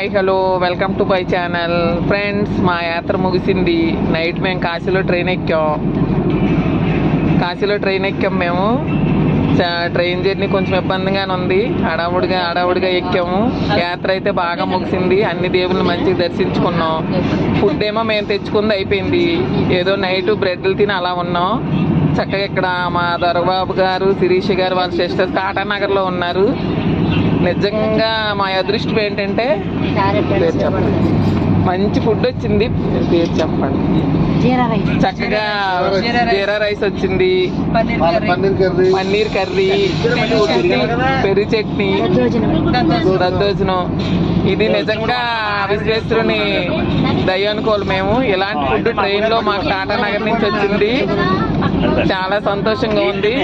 Hi hello welcome to my channel. Friends మా యాత్ర ముగిసింది. నైట్ మేము కాశీలో ట్రైన్ ఎక్కాం. కాశీలో ట్రైన్ ఎక్కాం మేము. చా- ట్రైన్ జర్నీ కొంచెం ఇబ్బందిగానే ఉంది. హడావుడిగా హడావుడిగా ఎక్కాము. యాత్ర అయితే బాగా ముగిసింది. అన్ని దేవుళ్ళు మంచిగా దర్శించుకున్నాం. ఫుడ్ ఏమో మేము తెచ్చుకుంది అయిపోయింది. ఏదో నైట్ బ్రెడ్లు తిని అలా ఉన్నాం. చక్కగా ఇక్కడ మా దొరబాబు గారు శిరీష్ గారు వాళ్ళ సిస్టర్స్ టాటానగర్లో ఉన్నారు. నిజంగా మా అదృష్టం ఏంటంటే పేరు చెప్పండి. మంచి ఫుడ్ వచ్చింది పేరు చెప్పండి. జీరా రైస్. చక్కగా జీరా రైస్. వచ్చింది. పన్నీర్ కర్రీ. పన్నీర్ కర్రీ. పెరుగు చట్నీ. దద్దోజనం. ఇది నిజంగా విశ్వేశ్వరుని దయ్యానుకోలు మేము ఇలాంటి ఫుడ్ ట్రైన్లో మాకు టాటా నగర్ నుంచి వచ్చింది. చాలా సంతోషంగా ఉంది.